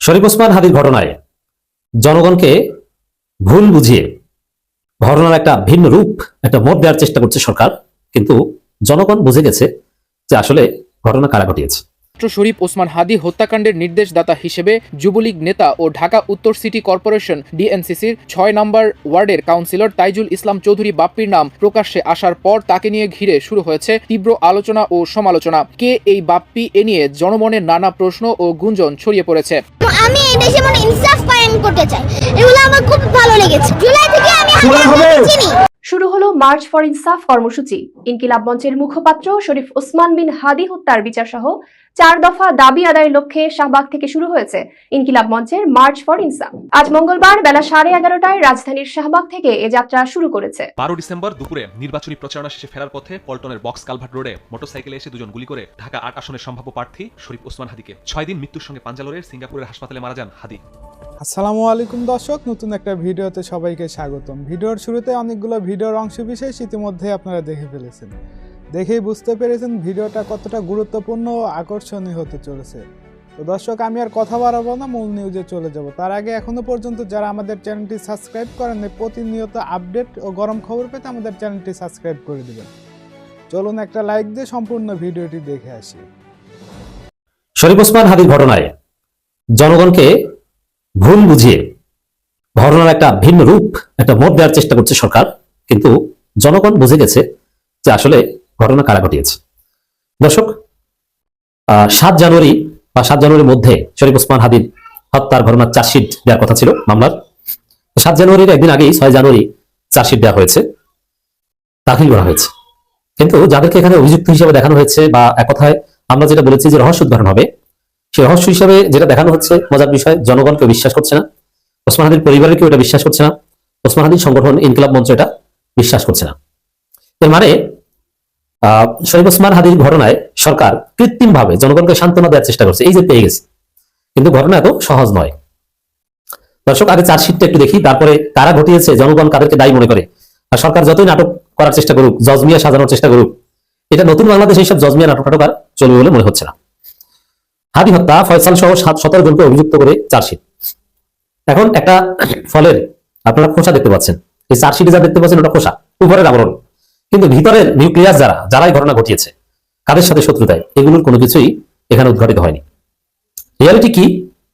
শরীফ ওসমান হাদির ঘটনায় জনগণকে ভুল বুঝিয়ে ঘটনার একটা ভিন্ন রূপ, একটা মোট দেওয়ার চেষ্টা করছে সরকার। কিন্তু জনগণ বুঝে গেছে যে আসলে ঘটনা কারা ঘটিয়েছে। ছাত্র শরীফ ওসমান হাদি হত্যাকাণ্ডের নির্দেশদাতা হিসেবে যুবলীগ নেতা ও ঢাকা উত্তর সিটি কর্পোরেশন ডিএনসিসির ছয় নম্বর ওয়ার্ডের কাউন্সিলর তাইজুল ইসলাম চৌধুরী বাপ্পির নাম প্রকাশ্যে আসার পর তাকে নিয়ে ঘিরে শুরু হয়েছে তীব্র আলোচনা ও সমালোচনা। কে এই বাপ্পি এ নিয়ে জনমনে নানা প্রশ্ন ও গুঞ্জন ছড়িয়ে পড়েছে। আমি এই দেশে মানে ইনসাফ কায়েম করতে চাই। এগুলো আমার খুব ভালো লেগেছে। জুলাই থেকে আমি চিনি। শুরু হলো মার্চ ফর ইনসাফ কর্মসূচি। ইনকিলাব মঞ্চের মুখপাত্র শরীফ ওসমান বিন হাদি হত্যার বিচার সহ চার দফা দাবি আদায়ের লক্ষ্যে শাহবাগ থেকে শুরু হয়েছে ইনকিলাব মঞ্চের মার্চ ফর ইনসাফ। আজ মঙ্গলবার বেলা সাড়ে এগারোটায় রাজধানীর শাহবাগ থেকে এ যাত্রা শুরু করেছে। বারো ডিসেম্বর দুপুরে নির্বাচনী প্রচারণা শেষে ফেরার পথে পল্টনের বক্স কালভার্ট রোডে মোটরসাইকেলে এসে দুজন গুলি করে ঢাকা আট আসনের সম্ভাব্য প্রার্থী শরীফ ওসমান হাদিকে। ছয় দিন মৃত্যুর সঙ্গে পাঞ্জালোরের সিঙ্গাপুরের হাসপাতালে মারা যান হাদি। আসসালামু আলাইকুম দর্শক, নতুন একটা ভিডিওতে সবাইকে স্বাগতম। ভিডিওর শুরুতে অনেকগুলো ভিডিওর অংশ বিশেষ ইতিমধ্যে আপনারা দেখে ফেলেছেন। দেখেই বুঝতে পেরেছেন ভিডিওটা কতটা গুরুত্বপূর্ণ ও আকর্ষণীয় হতে চলেছে। তো দর্শক, আমি আর কথা বাড়াবো না, মূল নিউজে চলে যাব। তার আগে এখনও পর্যন্ত যারা আমাদের চ্যানেলটি সাবস্ক্রাইব করেন প্রতিনিয়ত আপডেট ও গরম খবর পেতে আমাদের চ্যানেলটি সাবস্ক্রাইব করে দেবেন। চলুন একটা লাইক দিয়ে সম্পূর্ণ ভিডিওটি দেখে আসি। শরীফ ওসমান হাদির ঘটনায় জনগণকে ভুল বুঝিয়ে ঘটনার একটা ভিন্ন রূপ, একটা মোট দেওয়ার চেষ্টা করছে সরকার, কিন্তু জনগণ বুঝে গেছে যে আসলে ঘটনা কারা ঘটিয়েছে। দর্শক সাত জানুয়ারি বা সাত জানুয়ারির মধ্যে শরীফ ওসমান হাদির হত্যার ঘটনার চার্জশিট দেওয়ার কথা ছিল মামলার। সাত জানুয়ারির একদিন আগেই ছয় জানুয়ারি চার্জশিট দেওয়া হয়েছে, দাখিল করা হয়েছে। কিন্তু যাদেরকে এখানে অভিযুক্ত হিসেবে দেখানো হয়েছে বা এক কথায় আমরা যেটা বলেছি যে রহস্য উদ্ঘাটন হবে সেই রহস্য হিসাবে যেটা দেখানো হচ্ছে, মজার বিষয় জনগণকে বিশ্বাস করছে না। ওসমান হাদির পরিবারের কেউ এটা বিশ্বাস করছে না। ওসমান হাদির সংগঠন, ইনকিলাব মঞ্চ এটা বিশ্বাস করছে না। এর মানে শরীফ ওসমান হাদির ঘটনায় সরকার কৃত্রিম ভাবে জনগণকে সান্ত্বনা দেওয়ার চেষ্টা করছে। এই যে পেয়ে গেছে। কিন্তু ঘটনা এত সহজ নয়। দর্শক, আগে চার্জশিটটা একটু দেখি, তারপরে কারা ঘটিয়েছে, জনগণ কাদেরকে দায়ী মনে করে। আর সরকার যতই নাটক করার চেষ্টা করুক জজমিয়া সাজানোর চেষ্টা করুক, এটা নতুন বাংলাদেশে এইসব জজমিয়া নাটক নাটক আর চলবে বলে মনে হচ্ছে না। হাদি হত্যা ফয়সাল সহ সাত সতেরো জনকে অভিযুক্ত করে চার্জশিট। এখন একটা ফলের আপনারা খোসা দেখতে পাচ্ছেন। এই চার্জশিটে যা দেখতে পাচ্ছেন ওটা খোসা, উপরের আবরণ। কিন্তু ভিতরের নিউক্লিয়াস যারা, যারাই ঘটনা ঘটিয়েছে, কাদের সাথে শত্রুতায়, এগুলোর কোনো কিছুই এখানে উদ্ঘাটিত হয়নি। রিয়ালিটি কি?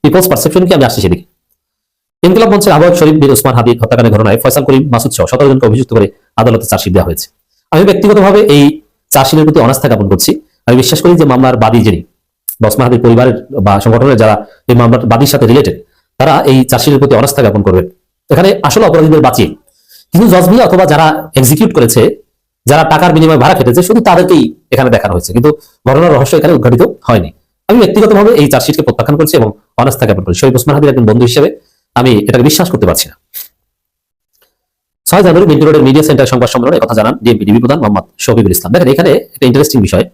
পিপলস পারসেপশন কি? আমি আসছি সেদিকে। ইনকিলাব মঞ্চের আহ্বায়ক শরীফ বিন ওসমান হাদি হত্যাকাণ্ডের ঘটনায় ফয়সাল করিম মাসুদ সহ সতেরো জনকে অভিযুক্ত করে আদালতে চার্জশিট দেওয়া হয়েছে। আমি ব্যক্তিগতভাবে এই চার্জশিটের প্রতি অনাস্থা জ্ঞাপন করছি। আমি বিশ্বাস করি যে মামলার বাদী যিনি বা ওসমান হাদির পরিবারের বা সংগঠনের যারা এই মামলার বাদীর সাথে রিলেটেড তারা এই চার্জশিটের প্রতি অনাস্থা জ্ঞাপন করবেন এখানে আসলে অপরাধীদের বাঁচিয়ে, কিন্তু জজমিয়া অথবা যারা এক্সিকিউট করেছে, যারা টাকার বিনিময়ে ভাড়া খেটেছে, শুধু তাদেরকেই এখানে দেখানো হয়েছে। কিন্তু ঘটনার রহস্য এখানে উদ্ঘাটিত হয়নি। আমি ব্যক্তিগতভাবে এই চার্জশিটকে প্রত্যাখ্যান করছি এবং অনাস্থা জ্ঞাপন করছি। শরীফ ওসমান হাদির একজন বন্ধু হিসেবে আমি এটাকে বিশ্বাস করতে পারছি না। ছয় জানুয়ারি মিন্টু রোডের মিডিয়া সেন্টার সংবাদ সম্মেলনে কথা জানান ডিএমপি ডিবি প্রধান মোহাম্মদ শফিকুল ইসলাম। দেখেন, এখানে একটা ইন্টারেস্টিং বিষয়।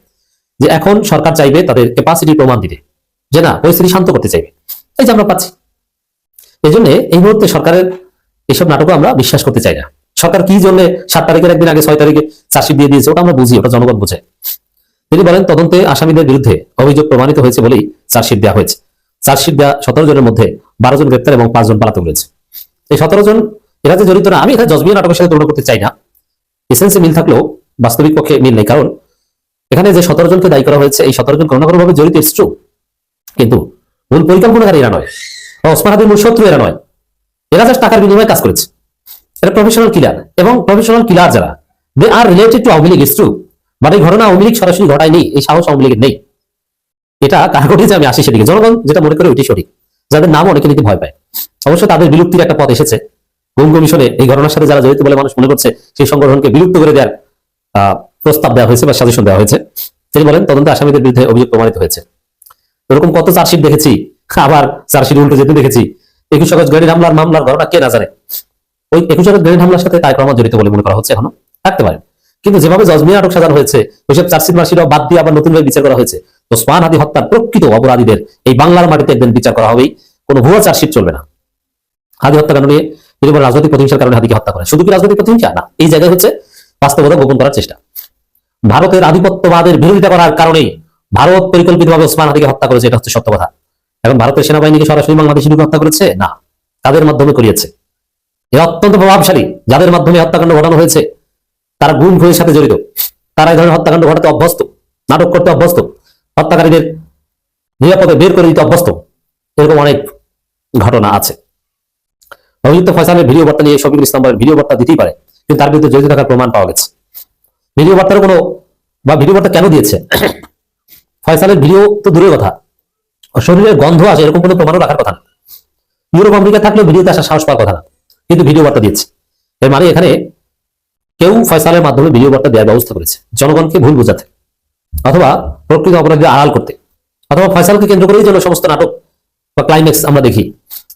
যে এখন সরকার চাইবে তাদের ক্যাপাসিটি প্রমাণ দিতে। যে না, পরিস্থিতি শান্ত করতে চাইবে। এই যে আমরা পাচ্ছি। এই জন্য এই মুহূর্তে সরকারের এইসব নাটকও আমরা বিশ্বাস করতে চাই না। সরকার কি জন্য সাত তারিখের একদিন আগে ছয় তারিখে চার্জশিট দিয়ে দিয়েছে, ওটা আমরা বুঝি, ওটা জনগণ বোঝে। তিনি বলেন, তদন্তে আসামিদের বিরুদ্ধে অভিযোগ প্রমাণিত হয়েছে বলেই চার্জশিট দেওয়া হয়েছে। চার্জশিট দেওয়া সতেরো জনের মধ্যে বারো জন গ্রেপ্তার এবং পাঁচজন পলাতক রয়েছে এই সতেরো জন এরা যে জড়িত না, আমি এটা জজমিয়া নাটকের সাথে তুলনা করতে চাই না। এসেন্সে মিল থাকলেও বাস্তবিক পক্ষে মিল নেই, কারণ এখানে যে সতেরো জনকে দায়ী করা হয়েছে, এই সতেরো জন কোনো না কোনো ভাবে জড়িত ইটস ট্রু কিন্তু মূল পরিকল্পনাকারী এরা নয়, বা ওসমান হাদির মূল শত্রু এরা নয়। এরা জাস্ট টাকার বিনিময়ে কাজ করেছে। এরা প্রফেশনাল কিলার এবং প্রফেশনাল কিলার যারা they are related to Awami League it's true but এই ঘটনা আওয়ামী লীগ সরাসরি ঘটায়নি, এই সাহস আওয়ামী লীগের নেই। এটা কার ঘটিয়েছে আমি আসি সেদিকে। জনগণ যেটা মনে করে ওইটি সঠিক। যাদের নাম অনেকে নিতে ভয় পায়। অবশ্য তাদের বিলুপ্তির একটা পথ এসেছে। গুম কমিশনে এই ঘটনার সাথে যারা জড়িত বলে মানুষ মনে করছে, সেই সংগঠনকে বিলুপ্ত করে দেওয়ার প্রস্তাব দেওয়া হয়েছে বা সাজেশন দেওয়া হয়েছে। তিনি বলেন, তদন্তে আসামিদের বিরুদ্ধে অভিযোগ প্রমাণিত হয়েছে। এরকম কত চার্জশিট দেখেছি, আবার চার্জশিট উল্টো যেতে দেখেছি। একুশ আগস্ট গ্রেনেড হামলার মামলার ঘটনা কে না জানে। ওই একুশ আগস্ট গ্রেনেড হামলার সাথে তাই রহমান জড়িত বলে মনে করা হচ্ছে এখনও। থাকতে পারে। কিন্তু যেভাবে জজমিয়া নাটক সাজানো হয়েছে, ওইসব চার্জশিট মার্কশিটও বাদ দিয়ে আবার নতুনভাবে বিচার করা হয়েছে। তো স্পান হাদি হত্যার প্রকৃত অপরাধীদের এই বাংলার মাটিতে একদিন বিচার করা হবেই। কোনো ভুয়া চার্জশিট চলবে না। হাদি হত্যাকাণ্ড নিয়ে রাজনৈতিক প্রতিহিংসার কারণে হাদিকে হত্যা করে। শুধু কি রাজনৈতিক প্রতিহিংসা? না, এই জায়গায় হচ্ছে বাস্তবতা গোপন করার চেষ্টা। ভারতের আধিপত্যবাদের বিরোধিতা করার কারণেই ভারত পরিকল্পিতভাবে ওসমান হাদিকে হত্যা করেছে, এটা হচ্ছে সত্য কথা। এখন ভারতের সেনাবাহিনীকে সরাসরি বাংলাদেশি হত্যা করেছে? না। তাদের মাধ্যমে করিয়েছে? এ অত্যন্ত প্রভাবশালী। যাদের মাধ্যমে হত্যাকাণ্ড ঘটানো হয়েছে, তারা গুম খুনের সাথে জড়িত। তারা এই ধরনের হত্যাকাণ্ড ঘটাতে অভ্যস্ত, নাটক করতে অভ্যস্ত, হত্যাকারীদের নিরাপদে বের করে দিতে অভ্যস্ত। এরকম অনেক ঘটনা আছে। অভিযুক্ত ফয়সালের ভিডিও বার্তা নিয়ে শফিকুল ইসলাম ভিডিও বার্তা দিতেই পারে, কিন্তু তার বিরুদ্ধে জড়িত থাকার প্রমাণ পাওয়া গেছে। ভিডিও বার্তার কোনো বা ভিডিও বার্তা কেন দিয়েছে? ফয়সালের ভিডিও তো দূরের কথা। শরীরের গন্ধ আসে এরকম কোনো প্রমাণও রাখার কথা না। ইউরোপ, আমেরিকা থাকলেও ভিডিওতে আসার সাহস পাওয়ার কথা না, কিন্তু ভিডিও বার্তা দিচ্ছে এর মানে এখানে কেউ ফয়সালের মাধ্যমে ভিডিও বার্তা দেওয়ার ব্যবস্থা করেছে। জনগণকে ভুল বোঝাতে অথবা প্রকৃত অপরাধীদের আড়াল করতে। অথবা ফয়সালকে কেন্দ্র করেই যেন সমস্ত নাটক বা ক্লাইম্যাক্স আমরা দেখি।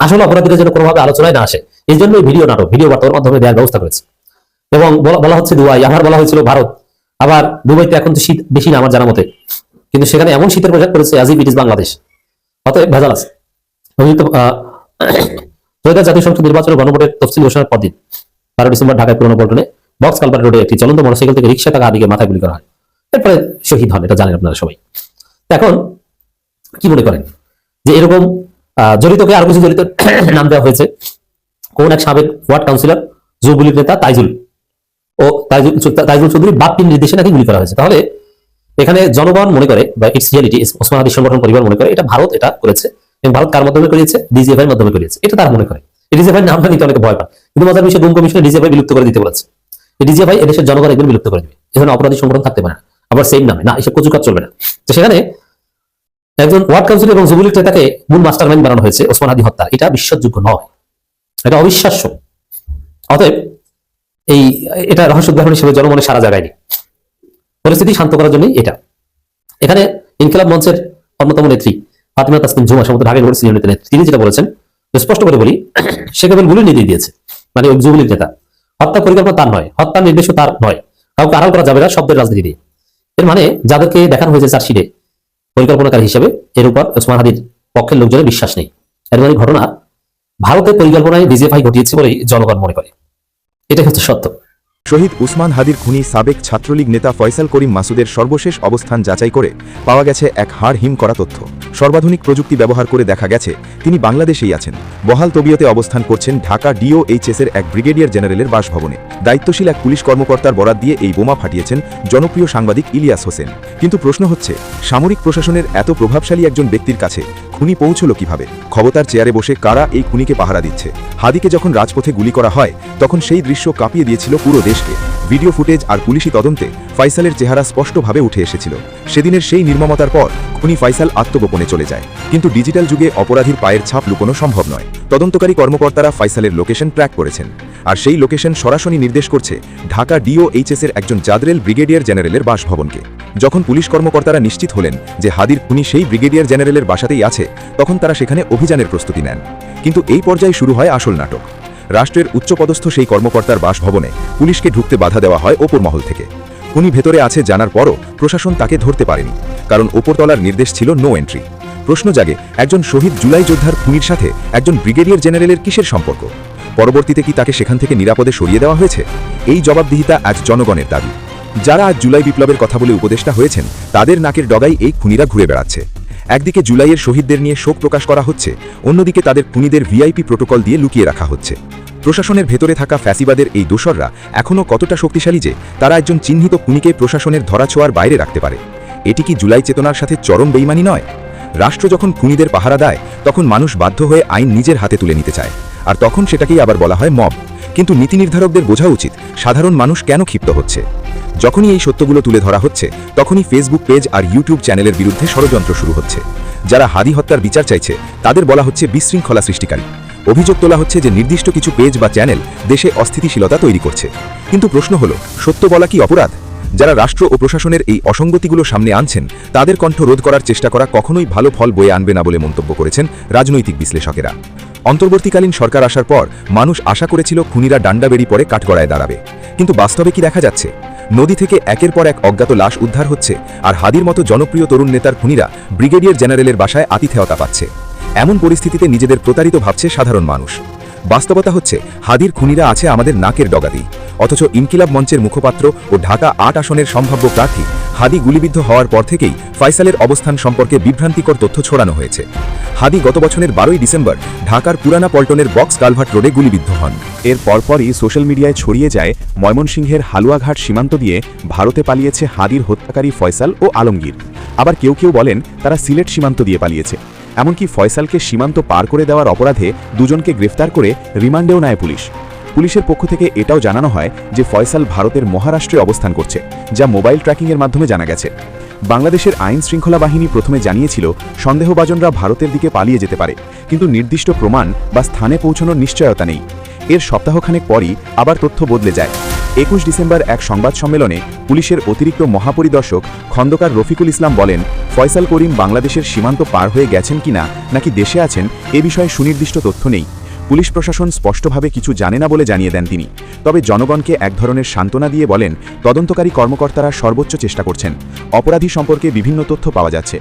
আসলে অপরাধীরা যেন কোনোভাবে আলোচনায় না আসে, এই জন্য ভিডিও নাটক, ভিডিও বার্তার মাধ্যমে দেওয়ার ব্যবস্থা করেছে। এবং বলা- হচ্ছে দুবাই। আমার বলা হয়েছিল ভারত। আবার দুবাইতে এখন তো শীত বেশি না আমার জানা মতে। কিন্তু সেখানে এমন শীতের পোশাক করেছে ইট ইস বাংলাদেশ। অতএব ভেজাল আছে। অভিযুক্ত ত্রয়োদশ জাতীয় সংসদ নির্বাচনের গণভোটের তফসিল ঘোষণার পরদিন, বারো ডিসেম্বর ঢাকায় পুরনো পল্টনে বক্স কালপার রোডে একটি চলন্ত মোটরসাইকেল থেকে রিক্সা টাকা আদিকে মাথায় গুলি করা হয়। এরপরে শহীদ হন, এটা জানেন আপনারা সবাই। এখন কি মনে করেন? যে এরকম জড়িতকে আরও কিছু জড়িত নাম দেওয়া হয়েছে। কোন এক সাবেক ওয়ার্ড কাউন্সিলর, যুবলীগ নেতা তাইজুল। ও তাইজুল চৌধুরী বাপ্পির নির্দেশে নাকি গুলি করা হয়েছে। তাহলে এখানে জনগণ মনে করে, বা ইটস রিয়ালিটি ওসমান আদি সংগঠন পরিবার মনে করে, এটা ভারত এটা করেছে। এবং ভারত কার মাধ্যমে করিয়েছে? ডিজিএফআই এর মাধ্যমে করিয়েছে। এটা তারা মনে করে। ডিজিএফআই নামটা নিতে অনেকে ভয় পায়। কিন্তু মজার বিষয় গুম কমিশনে ডিজিএফআই বিলুপ্ত করে দিতে বলেছে। ডিজিএফআই এদেশের জনগণ একদিন বিলুপ্ত করে দেবে। এখানে অপরাধী সংগঠন থাকতে পারে না। আবার সেম নামে। না, এসব কচু কাজ চলবে না। তো সেখানে একজন ওয়ার্ড কাউন্সিল এবং যুবলীগ নেতাকে মূল মাস্টার মাইন্ড বানানো হয়েছে ওসমান আদি হত্যা এটা বিশ্বাসযোগ্য নয়। এটা অবিশ্বাস্য। অতএব এই, এটা রহস্য উদ্ঘাটন হিসেবে জনমনে সারা জায়গায়নি পরিস্থিতি শান্ত করার জন্যই এটা। এখানে ইনকিলাব মঞ্চের অন্যতম নেত্রী ফাতিমা তাসলিম ঝুমা, সম্ভবত ঢাকা ইউনিভার্সিটি নেত্রী। তিনি যেটা বলেছেন স্পষ্ট করে বলি, সে কেবল গুলি নির্দেশ দিয়েছে। মানে যুবলীগ নেতা। হত্যা পরিকল্পনা তার নয়, হত্যার নির্দেশও তার নয়। কাউকে আড়াল করা যাবে না শব্দের রাজনীতি দিয়ে এর মানে যাদেরকে দেখানো হয়েছে চার্জশিটে পরিকল্পনাকারী হিসেবে এর উপর ওসমান হাদির পক্ষের লোকজনের বিশ্বাস নেই। এর মানে ঘটনা ভারতের পরিকল্পনায় ডিজিএফআই ঘটিয়েছে বলেই জনগণ মনে করে। এটাই হচ্ছে সত্য। শহীদ উসমান হাদির খুনি সাবেক ছাত্রলীগ নেতা ফয়সাল করিম মাসুদের সর্বশেষ অবস্থান যাচাই করে পাওয়া গেছে এক হাড় হিম করা তথ্য। সর্বাধুনিক প্রযুক্তি ব্যবহার করে দেখা গেছে, তিনি বাংলাদেশেই আছেন। বহাল তবিয়তে অবস্থান করছেন ঢাকা ডিওএইচএস এর এক ব্রিগেডিয়ার জেনারেলের বাসভবনে। দায়িত্বশীল এক পুলিশ কর্মকর্তার বরাত দিয়ে এই বোমা ফাটিয়েছেন জনপ্রিয় সাংবাদিক ইলিয়াস হোসেন। কিন্তু প্রশ্ন হচ্ছে, সামরিক প্রশাসনের এত প্রভাবশালী একজন ব্যক্তির কাছে খুনি পৌঁছল কীভাবে? ক্ষমতার চেয়ারে বসে কারা এই খুনিকে পাহারা দিচ্ছে? হাদিকে যখন রাজপথে গুলি করা হয়, তখন সেই দৃশ্য কাঁপিয়ে দিয়েছিল পুরো দেশকে। ভিডিও ফুটেজ আর পুলিশি তদন্তে ফাইসালের চেহারা স্পষ্টভাবে উঠে এসেছিল। সেদিনের সেই নির্মমতার পর খুনি ফাইসাল আত্মগোপনে চলে যায়। কিন্তু ডিজিটাল যুগে অপরাধীর পায়ের ছাপ লুকোনো সম্ভব নয়। তদন্তকারী কর্মকর্তারা ফাইসালের লোকেশন ট্র্যাক করেছেন। আর সেই লোকেশন সরাসরি নির্দেশ করছে ঢাকা ডিওএইচএস এর একজন জাদরেল ব্রিগেডিয়ার জেনারেলের বাসভবনকে। যখন পুলিশ কর্মকর্তারা নিশ্চিত হলেন যে হাদির খুনি সেই ব্রিগেডিয়ার জেনারেলের বাসাতেই আছে, তখন তারা সেখানে অভিযানের প্রস্তুতি নেন। কিন্তু এই পর্যায়ে শুরু হয় আসল নাটক। রাষ্ট্রের উচ্চপদস্থ সেই কর্মকর্তার বাসভবনে পুলিশকে ঢুকতে বাধা দেওয়া হয় ওপর মহল থেকে। খুনি ভেতরে আছে জানার পরও প্রশাসন তাকে ধরতে পারেনি, কারণ ওপরতলার নির্দেশ ছিল নো এন্ট্রি প্রশ্ন জাগে, একজন শহীদ জুলাই যোদ্ধার খুনির সাথে একজন ব্রিগেডিয়ার জেনারেলের কিসের সম্পর্ক? পরবর্তীতে কি তাকে সেখান থেকে নিরাপদে সরিয়ে দেওয়া হয়েছে? এই জবাবদিহিতা আজ জনগণের দাবি। যারা আজ জুলাই বিপ্লবের কথা বলে উপদেষ্টা হয়েছেন, তাদের নাকের ডগাই এই খুনিরা ঘুরে বেড়াচ্ছে। একদিকে জুলাইয়ের শহীদদের নিয়ে শোক প্রকাশ করা হচ্ছে, অন্যদিকে তাদের খুনিদের ভিআইপি প্রোটোকল দিয়ে লুকিয়ে রাখা হচ্ছে। প্রশাসনের ভেতরে থাকা ফ্যাসিবাদের এই দোসররা এখনও কতটা শক্তিশালী যে তারা একজন চিহ্নিত খুনিকে প্রশাসনের ধরাছোঁয়ার বাইরে রাখতে পারে। এটি কি জুলাই চেতনার সাথে চরম বেইমানি নয়? রাষ্ট্র যখন খুনিদের পাহারা দেয়, তখন মানুষ বাধ্য হয়ে আইন নিজের হাতে তুলে নিতে চায়। আর তখন সেটাকেই আবার বলা হয় মব। কিন্তু নীতি নির্ধারকদের বোঝা উচিত সাধারণ মানুষ কেন ক্ষিপ্ত হচ্ছে। যখনই এই সত্যগুলো তুলে ধরা হচ্ছে, তখনই ফেসবুক পেজ আর ইউটিউব চ্যানেলের বিরুদ্ধে ষড়যন্ত্র শুরু হচ্ছে। যারা হাদি হত্যার বিচার চাইছে, তাদের বলা হচ্ছে বিশৃঙ্খলা সৃষ্টিকারী। অভিযোগ তোলা হচ্ছে যে নির্দিষ্ট কিছু পেজ বা চ্যানেল দেশে অস্থিতিশীলতা তৈরি করছে। কিন্তু প্রশ্ন হলো, সত্য বলা কি অপরাধ? যারা রাষ্ট্র ও প্রশাসনের এই অসঙ্গতিগুলো সামনে আনছেন, তাদের কণ্ঠ রোধ করার চেষ্টা করা কখনোই ভালো ফল বয়ে আনবে না বলে মন্তব্য করেছেন রাজনৈতিক বিশ্লেষকেরা। অন্তর্বর্তীকালীন সরকার আসার পর, মানুষ আশা করেছিল খুনিরা ডান্ডা বেরি পরে কাঠগড়ায় দাঁড়াবে। কিন্তু বাস্তবে কি দেখা যাচ্ছে? নদী থেকে একের পর এক অজ্ঞাত লাশ উদ্ধার হচ্ছে, আর হাদির মতো জনপ্রিয় তরুণ নেতার খুনিরা ব্রিগেডিয়ার জেনারেলের বাসায় আতিথেয়তা পাচ্ছে। এমন পরিস্থিতিতে নিজেদের প্রতারিত ভাবছে সাধারণ মানুষ। বাস্তবতা হচ্ছে, হাদির খুনিরা আছে আমাদের নাকের ডগাদি অথচ ইনকিলাব মঞ্চের মুখপাত্র ও ঢাকা আট আসনের সম্ভাব্য প্রার্থী হাদি গুলিবিদ্ধ হওয়ার পর থেকেই ফয়সালের অবস্থান সম্পর্কে বিভ্রান্তিকর তথ্য ছড়ানো হয়েছে। হাদি গত বছরের বারোই ডিসেম্বর ঢাকার পুরানা পল্টনের বক্স কালভার্ট রোডে গুলিবিদ্ধ হন। এর পরপরই সোশ্যাল মিডিয়ায় ছড়িয়ে যায় ময়মনসিংহের হালুয়াঘাট সীমান্ত দিয়ে ভারতে পালিয়েছে হাদির হত্যাকারী ফয়সাল ও আলমগীর। আবার কেউ কেউ বলেন তারা সিলেট সীমান্ত দিয়ে পালিয়েছে। এমনকি ফয়সালকে সীমান্ত পার করে দেওয়ার অপরাধে দুজনকে গ্রেফতার করে রিমান্ডেও নেয় পুলিশ। পুলিশের পক্ষ থেকে এটাও জানানো হয় যে ফয়সাল ভারতের মহারাষ্ট্রে অবস্থান করছে, যা মোবাইল ট্র্যাকিংয়ের মাধ্যমে জানা গেছে। বাংলাদেশের আইন শৃঙ্খলা বাহিনী প্রথমে জানিয়েছিল, সন্দেহভাজনরা ভারতের দিকে পালিয়ে যেতে পারে, কিন্তু নির্দিষ্ট প্রমাণ বা স্থানে পৌঁছানোর নিশ্চয়তা নেই। এর সপ্তাহখানেক পরই আবার তথ্য বদলে যায়। একুশ ডিসেম্বর এক সংবাদ সম্মেলনে পুলিশের অতিরিক্ত মহাপরিদর্শক খন্দকার রফিকুল ইসলাম বলেন, ফয়সাল করিম বাংলাদেশের সীমান্ত পার হয়ে গেছেন কিনা, নাকি দেশে আছেন, এ বিষয়ে সুনির্দিষ্ট তথ্য নেই। পুলিশ প্রশাসন স্পষ্টভাবে কিছু জানে না বলে জানিয়ে দেন তিনি। তবে জনগণকে এক ধরনের সান্ত্বনা দিয়ে বলেন, তদন্তকারী কর্মকর্তারা সর্বোচ্চ চেষ্টা করছেন। অপরাধী সম্পর্কে বিভিন্ন তথ্য পাওয়া যাচ্ছে।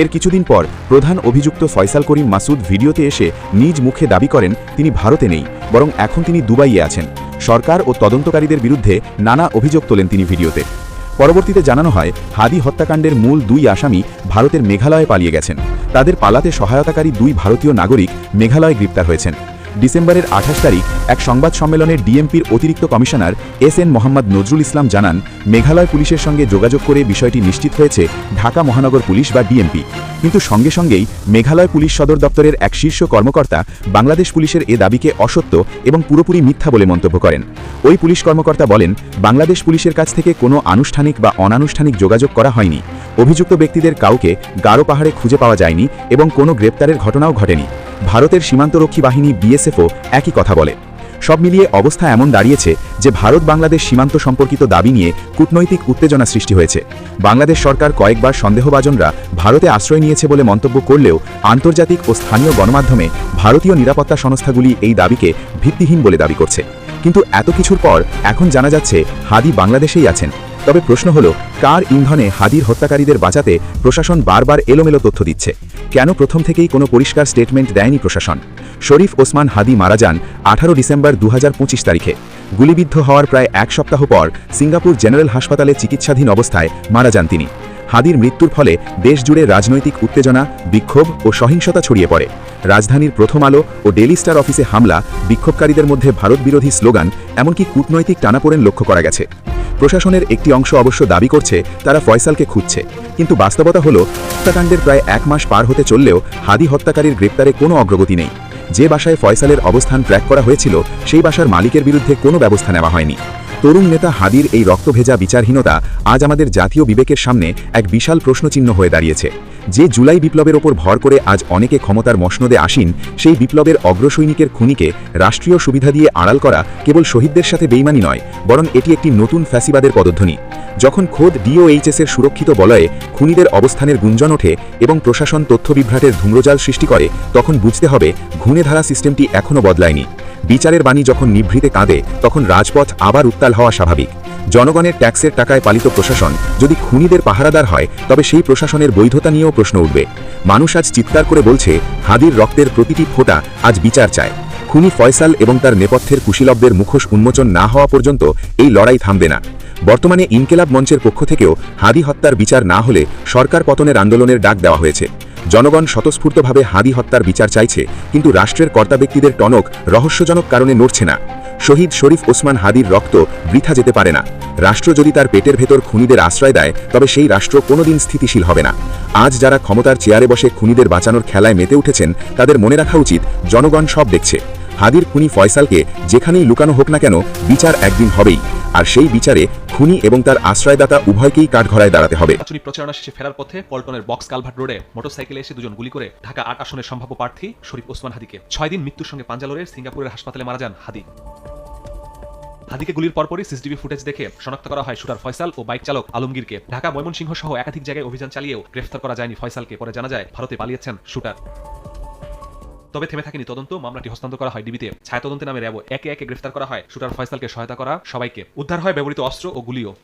এর কিছুদিন পর প্রধান অভিযুক্ত ফয়সাল করিম মাসুদ ভিডিওতে এসে নিজ মুখে দাবি করেন, তিনি ভারতে নেই, বরং এখন তিনি দুবাইয়ে আছেন। সরকার ও তদন্তকারীদের বিরুদ্ধে নানা অভিযোগ তোলেন তিনি ভিডিওতে। পরবর্তীতে জানানো হয়, হাদি হত্যাকাণ্ডের মূল দুই আসামি ভারতের মেঘালয়ে পালিয়ে গেছেন। তাদের পালাতে সহায়তাকারী দুই ভারতীয় নাগরিক মেঘালয়ে গ্রেপ্তার হয়েছেন। ডিসেম্বরের আঠাশ তারিখ এক সংবাদ সম্মেলনে ডিএমপির অতিরিক্ত commissioner S N Mohammad Nazrul Islam জানান, মেঘালয় পুলিশের সঙ্গে যোগাযোগ করে বিষয়টি নিশ্চিত হয়েছে ঢাকা মহানগর পুলিশ বা ডিএমপি। কিন্তু সঙ্গে সঙ্গেই মেঘালয় পুলিশ সদর দপ্তরের এক শীর্ষ কর্মকর্তা বাংলাদেশ পুলিশের এ দাবিকে অসত্য এবং পুরোপুরি মিথ্যা বলে মন্তব্য করেন। ওই পুলিশ কর্মকর্তা বলেন, বাংলাদেশ পুলিশের কাছ থেকে কোনো আনুষ্ঠানিক বা অনানুষ্ঠানিক যোগাযোগ করা হয়নি। অভিযুক্ত ব্যক্তিদের কাউকে গারো পাহাড়ে খুঁজে পাওয়া যায়নি এবং কোনো গ্রেপ্তারের ঘটনাও ঘটেনি। ভারতের সীমান্তরক্ষী বাহিনী বিএসএফও একই কথা বলে। সব মিলিয়ে অবস্থা এমন দাঁড়িয়েছে যে ভারত বাংলাদেশ সীমান্ত সম্পর্কিত দাবি নিয়ে কূটনৈতিক উত্তেজনা সৃষ্টি হয়েছে। বাংলাদেশ সরকার কয়েকবার সন্দেহভাজনরা ভারতে আশ্রয় নিয়েছে বলে মন্তব্য করলেও আন্তর্জাতিক ও স্থানীয় গণমাধ্যমে ভারতীয় নিরাপত্তা সংস্থাগুলি এই দাবিকে ভিত্তিহীন বলে দাবি করছে। কিন্তু এত কিছুর পর এখন জানা যাচ্ছে হাদি বাংলাদেশেই আছেন। তবে প্রশ্ন হলো, কার ইন্ধনে হাদির হত্যাকারীদের বাঁচাতে প্রশাসন বারবার এলোমেলো তথ্য দিচ্ছে? কেন প্রথম থেকেই কোনো পরিষ্কার স্টেটমেন্ট দেয়নি প্রশাসন? শরীফ ওসমান হাদি মারা যান আঠারো ডিসেম্বর দু হাজার পঁচিশ তারিখে। গুলিবিদ্ধ হওয়ার প্রায় এক সপ্তাহ পর সিঙ্গাপুর জেনারেল হাসপাতালে চিকিৎসাধীন অবস্থায় মারা যান তিনি। হাদির মৃত্যুর ফলে দেশজুড়ে রাজনৈতিক উত্তেজনা, বিক্ষোভ ও সহিংসতা ছড়িয়ে পড়ে। রাজধানীর প্রথম আলো ও ডেলি স্টার অফিসে হামলা, বিক্ষোভকারীদের মধ্যে ভারত বিরোধী স্লোগান, এমনকি কূটনৈতিক টানাপোড়েন লক্ষ্য করা গেছে। প্রশাসনের একটি অংশ অবশ্য দাবি করছে, তারা ফয়সালকে খুঁজছে। কিন্তু বাস্তবতা হল, হত্যাকাণ্ডের প্রায় এক মাস পার হতে চললেও হাদি হত্যাকারীর গ্রেপ্তারে কোনো অগ্রগতি নেই। যে বাসায় ফয়সালের অবস্থান ট্র্যাক করা হয়েছিল, সেই বাসার মালিকের বিরুদ্ধে কোনো ব্যবস্থা নেওয়া হয়নি। তরুণ নেতা হাদির এই রক্তভেজা বিচারহীনতা আজ আমাদের জাতীয় বিবেকের সামনে এক বিশাল প্রশ্নচিহ্ন হয়ে দাঁড়িয়েছে। যে জুলাই বিপ্লবের ওপর ভর করে আজ অনেকে ক্ষমতার মসনদে আসীন, সেই বিপ্লবের অগ্রসৈনিকের খুনিকে রাষ্ট্রীয় সুবিধা দিয়ে আড়াল করা কেবল শহীদদের সাথে বেইমানি নয়, বরং এটি একটি নতুন ফ্যাসিবাদের পদধ্বনি। যখন খোদ ডিওএইচএস এর সুরক্ষিত বলয়ে খুনিদের অবস্থানের গুঞ্জন ওঠে এবং প্রশাসন তথ্য বিভ্রাটের ধূম্রজাল সৃষ্টি করে, তখন বুঝতে হবে ঘুণে ধারা সিস্টেমটি এখনও বদলায়নি। বিচারের বাণী যখন নিভৃতে কাঁদে, তখন রাজপথ আবার উত্তাল হওয়া স্বাভাবিক। জনগণের ট্যাক্সের টাকায় পালিত প্রশাসন যদি খুনিদের পাহারাদার হয়, তবে সেই প্রশাসনের বৈধতা নিয়েও প্রশ্ন উঠবে। মানুষ আজ চিৎকার করে বলছে, হাদির রক্তের প্রতিটি ফোঁটা আজ বিচার চায়। খুনি ফয়সাল এবং তার নেপথ্যের কুশীলবদের মুখোশ উন্মোচন না হওয়া পর্যন্ত এই লড়াই থামবে না। বর্তমানে ইনকেলাব মঞ্চের পক্ষ থেকেও হাদি হত্যার বিচার না হলে সরকার পতনের আন্দোলনের ডাক দেওয়া হয়েছে। জনগণ স্বতঃস্ফূর্তভাবে হাদি হত্যার বিচার চাইছে, কিন্তু রাষ্ট্রের কর্তা ব্যক্তিদের টনক রহস্যজনক কারণে নড়ছে না। শহীদ শরীফ ওসমান হাদির রক্ত বৃথা যেতে পারে না। রাষ্ট্র যদি তার পেটের ভেতর খুনিদের আশ্রয় দেয়, তবে সেই রাষ্ট্র কোনোদিন স্থিতিশীল হবে না। আজ যারা ক্ষমতার চেয়ারে বসে খুনিদের বাঁচানোর খেলায় মেতে উঠেছেন, তাদের মনে রাখা উচিত, জনগণ সব দেখছে। হাদির খুনি ফয়সালকে যেখানেই লুকানো হোক না কেন, বিচার একদিন হবেই। আর সেই বিচারে খুনি এবং তার আশ্রয়দাতা উভয়কেই কাঠঘরায় দাঁড়াতে হবে। নির্বাচনী প্রচারণা শেষে ফেরার পথে পল্টনের বক্স কালভার্ট রোডে মোটরসাইকেলে এসে দুজন গুলি করে ঢাকা আট আসনের সম্ভাব্য প্রার্থী শরীফ ওসমান হাদিকে। ছয় দিন মৃত্যুর সঙ্গে পাঞ্জালোরের সিঙ্গাপুরের হাসপাতালে মারা যান হাদি। হাদিকে গুলির পরপরই সিসিটিভি ফুটেজ দেখে শনাক্ত করা হয় শুটার ফয়সাল ও বাইক চালক আলমগীরকে। ঢাকা ময়মনসিংহ সহ একাধিক জায়গায় অভিযান চালিয়েও গ্রেফতার করা যায়নি ফয়সালকে, পরে জানা যায় ভারতে পালিয়েছেন শুটার। তবে থেমে থাকেনি তদন্ত, মামলাটি হস্তান্তর করা হয় ডিবিতে। ছায়া তদন্তে নামে র্যাব একে একে গ্রেফতার করা হয়। শুটার ফয়সালকে সহায়তা করা সবাইকে। উদ্ধার হয় ব্যবহৃত অস্ত্র ও গুলিও।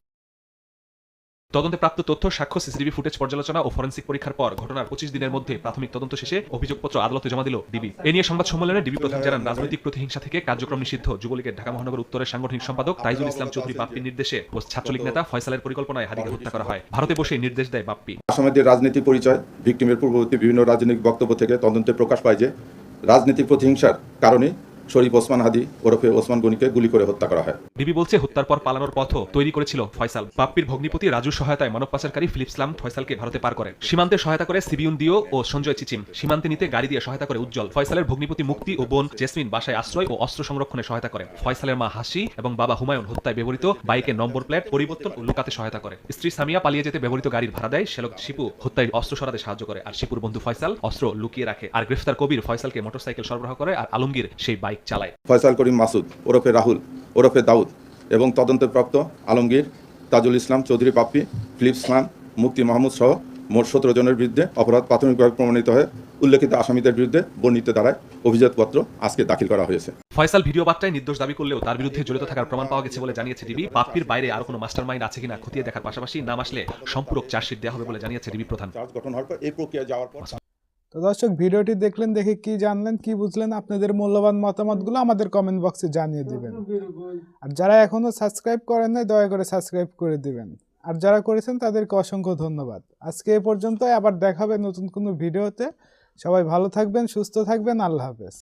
তদন্তে প্রাপ্ত তথ্য, সাক্ষ্য, সিসিটিভি ফুটেজ পর্যালোচনা ও ফরেন্সিক পরীক্ষার পর ঘটনার পঁচিশ দিনের মধ্যে প্রাথমিক তদন্ত শেষে অভিযোগপত্র আদালতে জমা দিল ডিবি। এ নিয়ে সংবাদ সম্মেলনে ডিবি প্রধান জানান, রাজনৈতিক প্রতিহিংসা থেকে কার্যক্রম নিষিদ্ধ। যুবলীগের ঢাকা মহানগর উত্তরের সাংগঠনিক সম্পাদক তাইজুল ইসলাম চৌধুরী বাপ্পির নির্দেশে ও ছাত্রলীগ নেতা ফয়সালের পরিকল্পনায় হাদিকে হত্যা করা হয়। ভারতে বসে নির্দেশ দেয় বাপ্পি। আসামিদের রাজনীতি পরিচয় ভিকটিমের পূর্ববর্তী বিভিন্ন রাজনৈতিক বক্তব্য থেকে তদন্তে প্রকাশ পায় যে, রাজনীতিক প্রতিহিংসার কারণে শরীফ ওসমান হাদি, ওরফে ওসমান গনিকে গুলি করে হত্যা করা হয়। ডিবি বলছে, হত্যার পর পালানোর পথও তৈরি করেছিল ফয়সাল। বাপ্পির ভগ্নিপতি রাজুর সহায়তায় মানব পাচারকারী ফিলিপ ইসলাম ফয়সালকে ভারতে পার করে সীমান্তে সহায়তা করে সিবিউন দিও ও সঞ্জয় চিচিম। সীমান্তে নিতে গাড়ি দিয়ে সহায়তা করে উজ্জ্বল। ফয়সালের ভগ্নিপতি মুক্তি ও বোন জেসমিন বাসায় আশ্রয় ও অস্ত্র সংরক্ষণে সহায়তা করে ফয়সালের মা হাসি এবং বাবা হুমায়ুন হত্যায় ব্যবহৃত বাইকের নম্বর প্লেট পরিবর্তন ও লুকাতে সহায়তা করে। স্ত্রী সামিয়া পালিয়ে যেতে ব্যবহৃত গাড়ির ভাড়া দেয়। শ্যালক শিপু হত্যায় অস্ত্র সরাতে সাহায্য করে। আর শিপুর বন্ধু ফয়সাল অস্ত্র লুকিয়ে রাখে। আর গ্রেফতার কবির ফয়সালকে মোটরসাইকেল সরবরাহ করে। আর আলমগীর সেই বাইক চালায়। ফয়সাল করিম মাসুদ ওরফে রাহুল ওরফে দাউদ এবং তদন্তপ্রাপ্ত আলমগীর তাজুল ইসলাম চৌধুরী পাপ্পি ফিলিপ ইসলাম মুক্তি মাহমুদ সহ মোট সতেরো জনের বিরুদ্ধে অপরাধ প্রাথমিকভাবে প্রমাণিত হয়ে উল্লেখিত আসামিদের বিরুদ্ধে বর্ণিত দ্বারায় অভিযোগপত্র আজকে দাখিল করা হয়েছে। ফয়সাল ভিডিও বার্তায় নির্দোষ দাবি করলেও তার বিরুদ্ধে জড়িত থাকার প্রমাণ পাওয়া গেছে বলে জানিয়েছে ডিবি। বাপ্পির বাইরে আর কোনো মাস্টার মাইন্ড আছে কিনা খতিয়ে দেখার পাশাপাশি নাম আসলে সম্পূরক চার্জশিট দেওয়া হবে বলে জানিয়েছে ডিবি প্রধান। চার্জ গঠন হওয়ার পর এই প্রক্রিয়া যাওয়ার পর তো দর্শক, ভিডিওটি দেখলেন, দেখে কি জানলেন, কি বুঝলেন, আপনাদের মূল্যবান মতামতগুলো আমাদের কমেন্ট বক্সে জানিয়ে দিবেন। আর যারা এখনও সাবস্ক্রাইব করেন নাই, দয়া করে সাবস্ক্রাইব করে দিবেন। আর যারা করেছেন, তাদেরকে অসংখ্য ধন্যবাদ। আজকে এ পর্যন্ত আবার দেখাবে নতুন কোনো ভিডিওতে। সবাই ভালো থাকবেন, সুস্থ থাকবেন, আল্লাহ হাফেজ।